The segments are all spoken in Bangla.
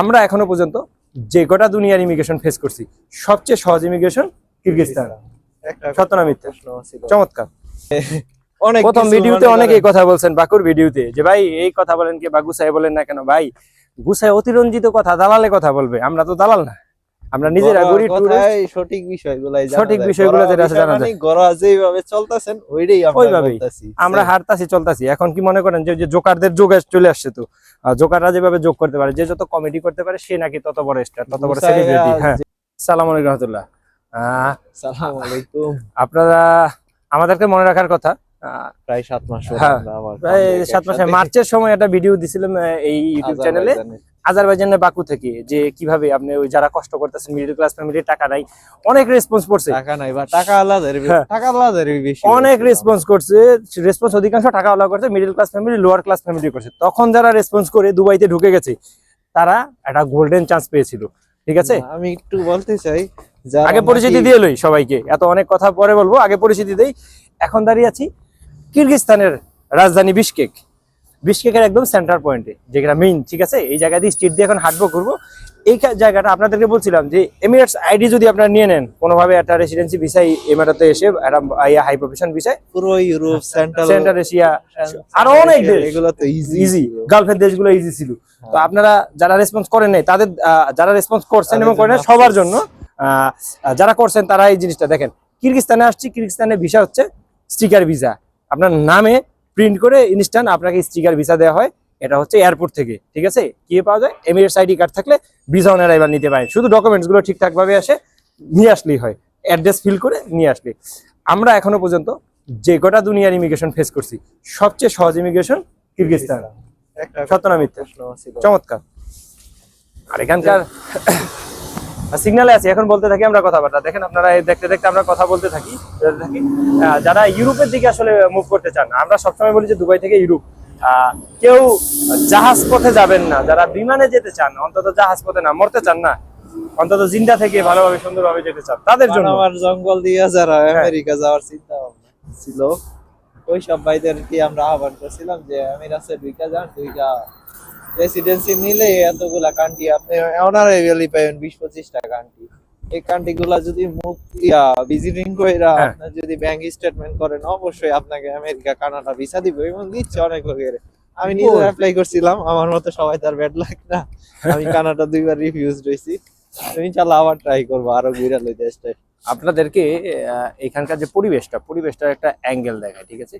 আমরা এখনও পর্যন্ত যে কটা দুনিয়ার ইমিগ্রেশন ফেস করছি সবচেয়ে সহজ ইমিগ্রেশন কিরগিজস্তান। সত্য না মিথ্যা চমৎকার। অনেক প্রথম ভিডিওতে অনেক করেন। এই কথা বলছেন বাকুর ভিডিওতে যে ভাই এই কথা বলেন কে বা গুসাই বলেন না কেন? ভাই গুসাই অতিরঞ্জিত কথা দালালে কথা বলবে আমরা তো দালাল না। আমরা নিজেরা কথায় সঠিক বিষয়গুলাই জানা সঠিক যায়। বিষয়গুলো যেটা আছে জানা মানে ঘরোয়া যেভাবে চলতাছেন ওইটাই আমরা বলতাছি। আমরা হারতাছি চলতাছি। এখন কি মনে করেন যে যে জোকারদের যোগ চলে আসছে তো? জোকাররা যেভাবে যোগ করতে পারে যে যত কমেডি করতে পারে সে নাকি তত বড় স্টার তত বড় সেলিব্রিটি হ্যাঁ। সালাম আলাইকুম রহমতুল্লাহ। আলাইকুম আপনারা আমাদেরকে মনে রাখার কথা প্রায় সাত মাস হ্যাঁ, প্রায় সাত মাসে মার্চের সময় একটা ভিডিও দিছিলাম এই ইউটিউব চ্যানেলে। আজারবাইজানের বাকু থেকে যে কীভাবে আপনি ওই যারা কষ্ট করতেছেন মিডল ক্লাস ফ্যামিলির টাকা নাই অনেক রেসপন্স করছে। টাকা নাই বা টাকা আলাদা হ্যাঁ। টাকা আলাদা বেশি অনেক রেসপন্স করছে রেসপন্স অধিকাংশ টাকা আলাদা করছে middle class family lower class family করছে। তখন যারা রেসপন্স করে দুবাইতে ঢুকে গেছে তারা একটা গোল্ডেন চান্স পেয়েছিল। ঠিক আছে? আমি একটু বলতে চাই আগে পরিচিতি দিয়ে লই সবাইকে এত অনেক কথা পরে বলব আগে পরিচিতি দেই। এখন দাঁড়িয়ে আছি কিরগিজস্তানের রাজধানী বিশকেক। বিশকেকের একদম সেন্টার পয়েন্টে যেটা মেইন ঠিক আছে? এই জায়গা দিয়ে স্ট্রিট দিয়ে এখন হাঁটবো করব এই জায়গাটা আপনাদেরকে বলছিলাম যে এমিরেটস আইডি যদি আপনারা নিয়ে নেন কোনোভাবে একটা রেসিডেন্সি ভিসাই এমিরাতে এসে একটা হাই প্রফেশন ভিসায় পুরো ইউরোপ সেন্ট্রাল সেন্টার এশিয়া আরও অনেক দেশ। এগুলো তো ইজি ইজি গালফের দেশগুলো ইজি ছিল। তো আপনারা যারা রেসপন্স করেন নাই তাদের যারা রেসপন্স করছেন এবং করেন সবার জন্য আহ, যারা করছেন তারা এই জিনিসটা দেখেন। কিরগিস্তানে আসছি কিরগিস্তানের ভিসা হচ্ছে স্টিকার ভিসা আপনার নামে প্রিন্ট করে ইনস্ট্যান্ট আপনাকে স্টিকার ভিসা দেওয়া হয়। এটা হচ্ছে এয়ারপোর্ট থেকে ঠিক আছে? কি পাওয়া যায়? এমিরেটস আইডি কার্ড থাকলে ভিসা অন অ্যারাইভাল নিতে পারেন। শুধু ডকুমেন্টসগুলো ঠিকঠাক ভাবে আসে নিয়ে আসলেই হয়। অ্যাড্রেস ফিল করে নিয়ে আসলে। আমরা এখনও পর্যন্ত যে গোটা দুনিয়ার ইমিগ্রেশন ফেস করছি সবচেয়ে সহজ ইমিগ্রেশন কিরগিস্তান একটা সত্য না মিথ্যা? প্রশ্ন চমৎকার। আর এখানকার সিগনালে আছে এখন বলতে থাকি আমরা কথাবার্তা। দেখেন আপনারা দেখতে দেখতে আমরা কথা বলতে থাকি থাকি। যারা ইউরোপের দিকে আসলে মুভ করতে চান আমরা সবসময় বলি যে দুবাই থেকে ইউরোপ। কেউ জাহাজ পথে যাবেন না যারা বিমানে যেতে চান অন্তত জাহাজ পথে না মরতে চান না অন্তত জিন্দা থেকে ভালোভাবে সুন্দরভাবে যেতে চান তাদের জন্য। আমার জঙ্গল দিয়ে যারা আমেরিকা যাওয়ার চিন্তা ভাবনা ছিল ওই সব ভাইদেরকে আমরা আহ্বান করছিলাম যে আমিরাতে দুইটা যান দুইটা রেসিডেন্সি নিলে এতগুলা কান্ট্রি আপনি অনারেবলি পাবেন বিশ পঁচিশটা কান্ট্রি এই কান্ট্রি গুলা যদি মুখ ইয়া ভিজিটিং কইরা হ্যাঁ। আপনার যদি ব্যাংক স্টেটমেন্ট করেন অবশ্যই আপনাকে আমেরিকা কানাডা ভিসা দিব এবং দিচ্ছে অনেক লোকের। আমি নিজে. অ্যাপ্লাই করছিলাম আমার মতো সবাই তার ব্যাড লাগ না। আমি কানাডা দুইবার রিফিউজ তো ইনশাল্লাহ আবার ট্রাই করব আরও ঘুরে লই দেশটা আপনাদেরকে এখানকার যে পরিবেশটা পরিবেশটার একটা অ্যাঙ্গেল দেখায় ঠিক আছে?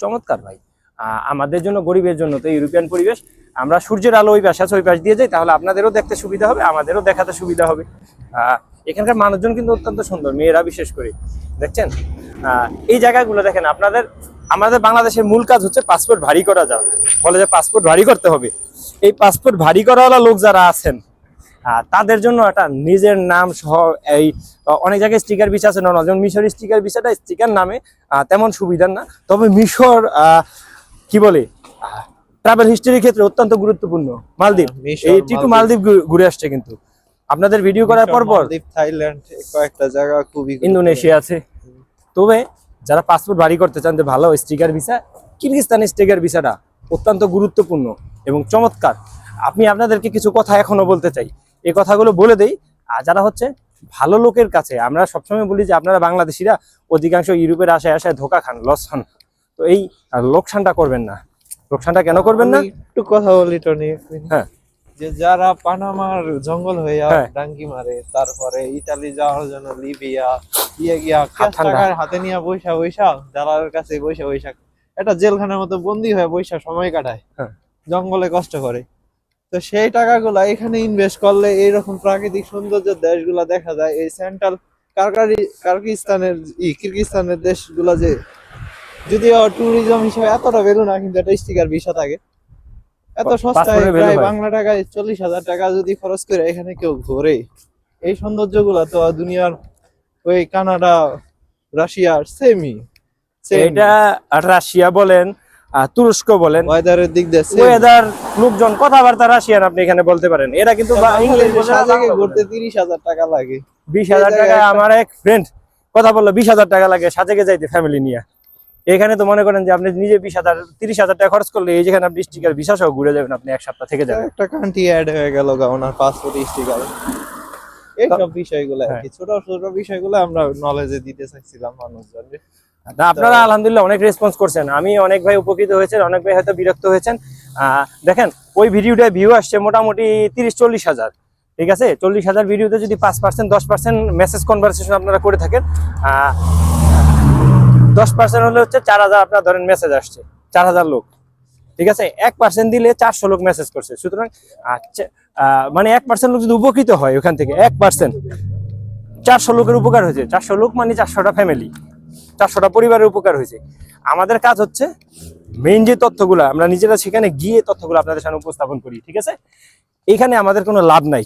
চমৎকার ভাই। আহ, আমাদের জন্য গরিবের জন্য তো ইউরোপিয়ান পরিবেশ। আমরা সূর্যের আলো ওই পাশে আছে, ওই পাশ দিয়ে যাই, তাহলে আপনাদেরও দেখতে সুবিধা হবে, আমাদেরও দেখাতে সুবিধা হবে। এখানকার মানুষজন কিন্তু অত্যন্ত সুন্দর, মেয়েরা বিশেষ করে, দেখছেন? এই জায়গাগুলো দেখেন, আপনাদের, আমাদের বাংলাদেশের মূল কাজ হচ্ছে পাসপোর্ট ভারী করা যাওয়া। বলে যে পাসপোর্ট ভারী করতে হবে। এই পাসপোর্ট ভারী করাওয়ালা লোক যারা আছেন তাদের জন্য একটা নিজের নাম সহ এই অনেক জায়গায় স্টিকার ভিসা আছে নর্মাল যেমন মিশর স্টিকার ভিসাটা স্টিকার নামে তেমন সুবিধার না। তবে মিশর কি বলে ট্রাভেল হিস্ট্রির ক্ষেত্রে অত্যন্ত গুরুত্বপূর্ণ। মালদ্বীপ। মিশর, এই টিটু মালদ্বীপ। ঘুরে আসছে কিন্তু। আপনাদের ভিডিও করার পর পর থাইল্যান্ড কয়েকটা জায়গা খুবই ইন্দোনেশিয়া আছে। তবে যারা পাসপোর্ট ভারী করতে চান যে ভালো স্টিকার ভিসা কিরগিস্তানের স্টিকার ভিসাটা অত্যন্ত গুরুত্বপূর্ণ এবং চমৎকার। আমি আপনাদেরকে কিছু কথা এখনও বলতে চাই। এই কথাগুলো বলে দেই আর যারা হচ্ছে ভালো লোকের কাছে আমরা সবসময় বলি যে আপনারা বাংলাদেশিরা অধিকাংশ ইউরোপের আশায় আশায় ধোকা খান লস খান। তো এই লোকসানটা করবেন না। লোকসানটা কেন করবেন না? একটু কথা বলি টনি। হ্যাঁ। যে যারা পানামার জঙ্গল হয়ে হ্যাঁ। ডাঙ্গি মারে তারপরে ইতালি যাওয়ার জন্য লিবিয়া ইয়ে গিয়া টাকার হাতে নিয়ে বৈশা বৈশা দালালের কাছে বৈশা বৈশা এটা জেলখানার মতো বন্দি হয়ে বৈশা সময় কাটায়। হ্যাঁ। জঙ্গলে কষ্ট করে। তো সেই টাকাগুলা এখানে ইনভেস্ট করলে এইরকম প্রাকৃতিক সৌন্দর্য দেশগুলা দেখা যায়। এই সেন্ট্রাল কারকারি কার্কিস্তানের ই কিরগিস্তানের দেশগুলা যে যদিও ট্যুরিজম হিসেবে এতটা ভ্যালু না কিন্তু একটা স্টিকার ভিসা থাকে। এত সস্তায় প্রায় বাংলা টাকায় চল্লিশ হাজার টাকা যদি খরচ করে এখানে কেউ ঘোরে। এই সৌন্দর্যগুলো তো দুনিয়ার ওই কানাডা রাশিয়ার সেমি এটা রাশিয়া বলেন আহ, তুরস্ক বলেন। ওয়েদারের দিক দিয়ে। ওয়েদার লোকজন কথাবার্তা রাশিয়ান আপনি এখানে বলতে পারেন। এরা কিন্তু ঘুরতে। তিরিশ হাজার টাকা লাগে। বিশ হাজার টাকা আমার এক ফ্রেন্ড কথা বলল বিশ হাজার টাকা লাগে সাজেকে যাইতে ফ্যামিলি নিয়ে। এখানে তো মনে করেন যে আপনি নিজে বিশ হাজার তিরিশ হাজার টাকা খরচ করলে এই যেখানে আপনি স্টিকার ভিসা সহ ঘুরে যাবেন আপনি এক সপ্তাহ থেকে যাবেন। একটা কান্ট্রি অ্যাড হয়ে গেল গা ওনার পাসপোর্ট স্টিকার এইসব বিষয়গুলো আর হ্যাঁ। কি ছোট ছোট বিষয়গুলো আমরা নলেজে দিতে চাইছিলাম মানুষজনকে আপনারা আলহামদুলিল্লাহ অনেক রেসপন্স করছেন। আমি অনেক ভাই উপকৃত হয়েছেন অনেক ভাই হয়তো বিরক্ত হয়েছেন। দেখেন ওই ভিডিওটা ভিউ আসছে মোটামুটি তিরিশ চল্লিশ হাজার। ঠিক আছে? চল্লিশ হাজার ভিডিওতে যদি পাঁচ পার্সেন্ট দশ পার্সেন্ট মেসেজ কনভারসেশন আপনারা করে থাকেন দশ পার্সেন্ট হলে হচ্ছে চার হাজার আপনার ধরেন মেসেজ আসছে চার হাজার লোক। ঠিক আছে? এক পার্সেন্ট দিলে চারশো লোক মেসেজ করছে। সুতরাং আচ্ছা, মানে এক পার্সেন্ট লোক যদি উপকৃত হয় ওখান থেকে এক পার্সেন্ট চারশো লোকের উপকার হয়েছে। চারশো লোক মানে চারশোটা ফ্যামিলি চারশোটা পরিবারের উপকার হয়েছে। আমাদের কাজ হচ্ছে মেইন যে তথ্যগুলো আমরা নিজেরা সেখানে গিয়ে তথ্যগুলো আপনাদের সামনে উপস্থাপন করি ঠিক আছে? এখানে আমাদের কোনো লাভ নাই।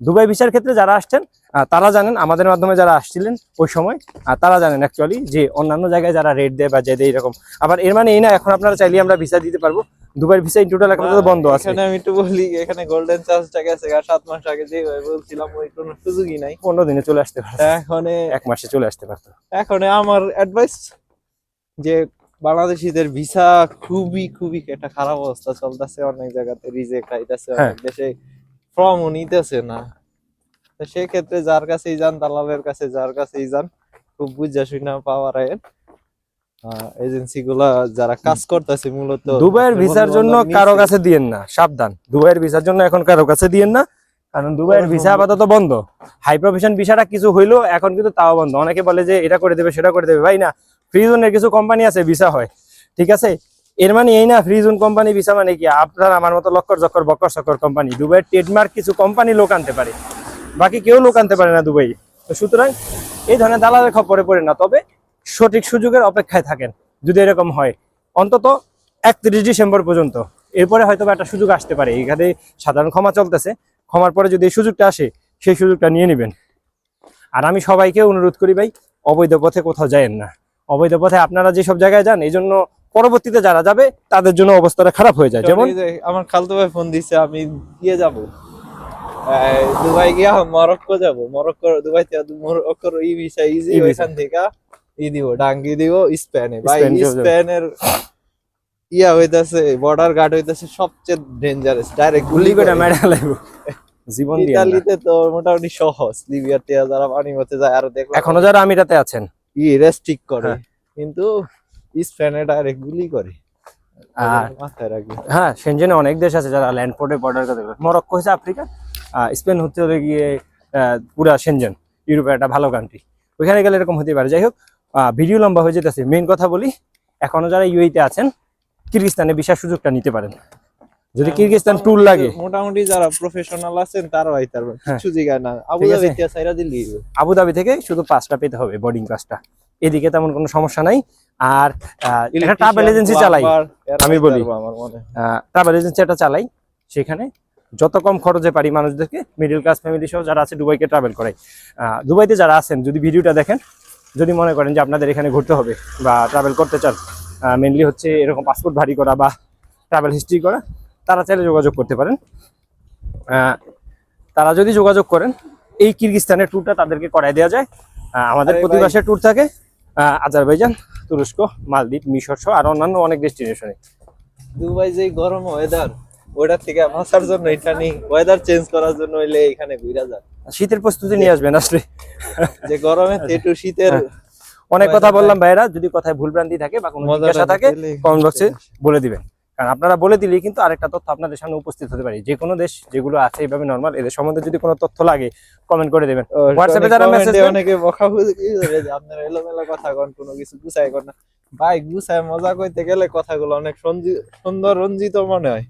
দুবাই ভিসার ক্ষেত্রে যারা আসছেন তারা জানেন আমাদের মাধ্যমে যারা আসছিলেন ওই সময় আর তারা জানেন অ্যাকচুয়ালি যে অন্যান্য জায়গায় যারা রেট দেয় বা যে দেয় এরকম আবার এর মানে এই না এখন আপনারা চাইলে আমরা ভিসা দিতে পারব। দুবাইয়ের ভিসা ইন টোটাল এখন বন্ধ আছে। এখানে আমি একটু বলি এখানে গোল্ডেন চার্জটা গেছে গা সাত মাস আগে যে বলছিলাম ওই কোনো সুযোগই নাই। পনেরো দিনে চলে আসতে পারতো। এখন এক মাসে চলে আসতে পারতো। এখন আমার অ্যাডভাইস যে বাংলাদেশিদের ভিসা খুবই খুবই একটা খারাপ অবস্থা চলতেছে। অনেক জায়গাতে রিজেক্ট আইতাছে হ্যাঁ। অনেক দেশে ফর্মও নিতেছে না। তো সেক্ষেত্রে যার কাছেই যান দালালের কাছে যার কাছেই যান খুব বুঝা শুনা পাওয়ার এজেন্সি গুলা যারা কাজ করতেছে মূলত দুবাইয়ের ভিসার জন্য কারও কাছে দিয়েন না সাবধান। দুবাইয়ের ভিসার জন্য এখন কারও কাছে দিয়েন না কারণ দুবাইয়ের ভিসা আপাতত বন্ধ। হাই প্রফেশন ভিসাটা কিছু হইল এখন কিন্তু তাও বন্ধ। অনেকে বলে যে এটা করে দেবে সেটা করে দেবে। ভাই না ফ্রি জোনের কিছু কোম্পানি আছে ভিসা হয়। ঠিক আছে? এর মানে এই না ফ্রি জোন কোম্পানি ভিসা মানে কি? আপনার আমার মতো লক্কর জক্কর বক্কর সকর কোম্পানি। দুবাইয়ের ট্রেডমার্ক কিছু কোম্পানি লোক আনতে পারে। বাকি কেউ লোক আনতে পারে না দুবাই। তো সুতরাং এই ধরনের দালালের খপরে পড়ে না তবে সঠিক সুযোগের অপেক্ষায় থাকেন যদি এরকম হয়। অন্তত একত্রিশ ডিসেম্বর পর্যন্ত। এরপরে হয়তো একটা সুযোগ আসতে পারে। এখানে সাধারণ ক্ষমা চলতেছে। ক্ষমার পরে যদি এই সুযোগটা আসে সেই সুযোগটা নিয়ে নেবেন। আর আমি সবাইকে অনুরোধ করি ভাই অবৈধ পথে কোথাও যায়েন না। অবৈধ পথে আপনারা যেসব জায়গায় যান এই জন্য পরবর্তীতে যারা যাবে তাদের জন্য অবস্থাটা খারাপ হয়ে যায়। যেমন আমার খালতো ভাই ফোন দিচ্ছে আমি গিয়ে যাব। দুবাই গিয়া মরক্কো যাব। মরক্কো দুবাই মরক্কোর ই ভিসা ইজি ওইখান থেকে ই দিব ডাঙ্গি দিব স্পেনে। ভাই। স্পেনের ইয়া হইতাছে বর্ডার গার্ড হইতাছে সবচেয়ে ডেঞ্জারাস ডাইরেক্ট গুলি করে মেরে লাগবে জীবন দিয়ে ইতালিতে তো মোটামুটি সহজ লিবিয়াতে যারা পানি মতে যায় আর দেখলাম। এখনও যারা আমিরাতে আছেন। ই রেস্ট্রিক্ট করে। হ্যাঁ। কিন্তু স্পেনে ডাইরেক্ট গুলি করে। আর মাথায় রাখবে। হ্যাঁ সেনজেনে অনেক দেশ আছে যারা ল্যান্ড পোর্টে বর্ডার পারে মরক্কো হচ্ছে আফ্রিকা? স্পেন হতে হলো গিয়ে পুরা সেনজেন ইউরোপের একটা ভালো কান্ট্রি ওইখানে গেলে এরকম হতে পারে। যাই হোক ভিডিও লম্বা হয়ে যেতেছে। মেন কথা বলি এখনও যারা ইউএইতে আছেন কিরগিস্তানে বিশাল সুযোগটা নিতে পারেন। যদি কিরগিস্তান ট্যুর লাগে। মোটামুটি যারা প্রফেশনাল আছেন তারাও আইতে পারবেন। হ্যাঁ। কিছু জায়গায় না। আবু ঠিক আছে। ধাবি তিয়া সাইরা দিল্লি। আবুধাবি থেকে শুধু পাসটা পেতে হবে বোর্ডিং পাসটা এদিকে তেমন কোনো সমস্যা নাই। আর ট্রাভেল এজেন্সি চালাই। আমি বলি। আমার মনে ট্রাভেল এজেন্সি একটা চালাই সেখানে যত কম খরচে পারি মানুষদেরকে মিডল ক্লাস ফ্যামিলি সহ যারা আছে দুবাইকে ট্রাভেল আহ, দুবাইতে যারা আছেন যদি ভিডিওটা দেখেন যদি মনে করেন যে আপনাদের এখানে ঘুরতে হবে বা ট্রাভেল করতে চান মেনলি হচ্ছে এরকম পাসপোর্ট ভারী করা বা ট্রাভেল হিস্ট্রি করা তারা চাইলে যোগাযোগ করতে পারেন। তারা যদি যোগাযোগ করেন এই কিরগিস্তানের ট্যুরটা তাদেরকে করাই দেওয়া যায়। আমাদের প্রতি ট্যুর থাকে আজারবাইজান তুরস্ক মালদ্বীপ মিশর সহ আর অন্যান্য অনেক ডেস্টিনেশনে দুবাই যে গরম ওয়েদার ওটার থেকে বাঁচার জন্য এখানে ওয়েদার চেঞ্জ করার জন্য হইলে এখানে ঘুরা যায় শীতের প্রস্তুতি নিয়ে আসবেন আসলে। যে গরমে একটু শীতের হ্যাঁ। অনেক কথা বললাম ভাইরা যদি কথায় ভুলভ্রান্তি থাকে বা কোনো জিজ্ঞাসা থাকে কমেন্ট বক্সে বলে দিবেন। কারণ আপনারা বলে দিলেই কিন্তু আরেকটা তথ্য আপনাদের সামনে উপস্থিত হতে পারে। যে কোনো দেশ যেগুলো আছে এইভাবে নর্মাল এদের সম্বন্ধে যদি কোনো তথ্য লাগে কমেন্ট করে দেবেন। হোয়াটসঅ্যাপে যারা দেন- অনেকে বকাবকি করে যে আপনারা এলোমেলো কথা কন কোনো কিছু গুছাই কর না। ভাই গুছায় মজা কইতে গেলে কথাগুলো অনেক সুন্দর রঞ্জিত মনে হয়।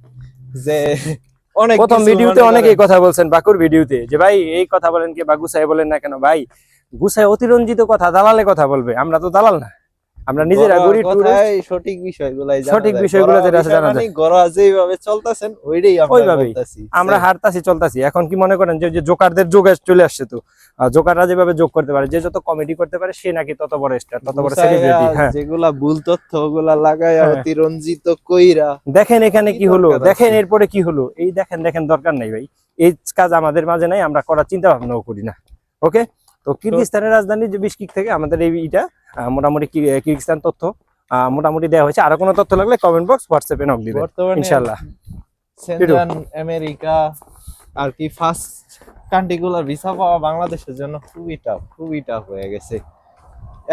যে অনেক প্রথম ভিডিওতে অনেকেই কথা বলছেন বাকুর ভিডিওতে যে ভাই এই কথা বলেন কি? বা গুসাই বলেন না কেন? ভাই গুসাই অতিরঞ্জিত কথা দালালে কথা বলবে। আমরা তো দালাল না। আমরা নিজেরা গড়ি tourist, সঠিক বিষয়গুলাই সঠিক যায়। বিষয়গুলো যেটা আছে জানা মানে ঘরোয়া যেভাবে চলতেছেন ওইটাই আমরা ওইভাবেই। আমরা হারতাছি চলতাছি। এখন কি মনে করেন যে যে জোকারদের যোগ চলে আসছে তো? জোকাররা যেভাবে যোগ করতে পারে যে যত কমেডি করতে পারে সে নাকি তত বড় স্টার তত বড় সেলিব্রিটি হ্যাঁ। যেগুলা ভুল তথ্য ওগুলা লাগায় হ্যাঁ। অতিরঞ্জিত কইরা। দেখেন এখানে কি হলো? দেখেন এরপরে কি হলো? এই দেখেন দেখেন দরকার নাই ভাই। এই কাজ আমাদের মাঝে নাই আমরা করার চিন্তা ভাবনাও করি না। ওকে তো কিরগিস্তানের রাজধানী যে বিশকিক থেকে আমাদের এই ইটা আহ, মোটামুটি কিরগিস্তান তথ্য। মোটামুটি দেওয়া হয়েছে। আরও কোনো তথ্য লাগলে কমেন্ট বক্স হোয়াটসঅ্যাপে নক দিবেন। সেন্ট্রাল আমেরিকা আর কি ফার্স্ট কান্ট্রিগুলোর ভিসা পাওয়া বাংলাদেশের জন্য খুবই টাফ খুবই টাফ হয়ে গেছে।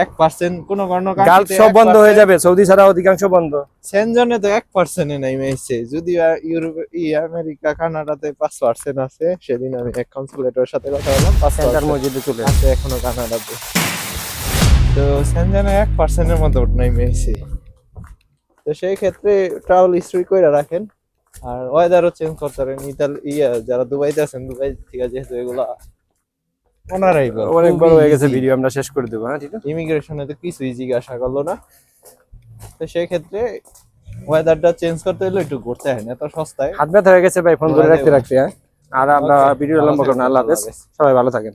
এক পার্সেন্ট কোনো কোনো গালফ সব বন্ধ হয়ে যাবে সৌদি ছাড়া অধিকাংশ বন্ধ। সেনজনে তো এক পার্সেন্টে নেমে এসেছে যদিও ইউরোপ ই আমেরিকা কানাডাতে পাঁচ পার্সেন্ট আছে। সেদিন আমি এক কনসুলেটরের সাথে কথা বললাম পাঁচ সেন্টার 5% মসজিদে চলে আছে এখনও কানাডাতে। তো সেনজনে এক পার্সেন্টের মতো নেমে এসেছে তো সেই ক্ষেত্রে ট্রাভেল হিস্ট্রি করে রাখেন। আর ওয়েদারও চেঞ্জ করতে পারেন। ইতালি ইয়া যারা দুবাইতে আছেন দুবাই থেকে যেহেতু এগুলা ওনারাই অনেক বড় হয়ে গেছে ভিডিও আমরা শেষ করে দেবো হ্যাঁ ঠিক আছে ইমিগ্রেশনে তো কিছুই জিজ্ঞাসা করল না। তো সেই ক্ষেত্রে ওয়েদারটা চেঞ্জ করতে হলে একটু ঘুরতে হয় না এত সস্তায়। হাত ব্যথা হয়ে গেছে ভাই ফোন ধরে রাখতে রাখতে হ্যাঁ। আর আমরা ভিডিও লম্বা করব না। আল্লাহ হাফেজ। সবাই ভালো থাকেন।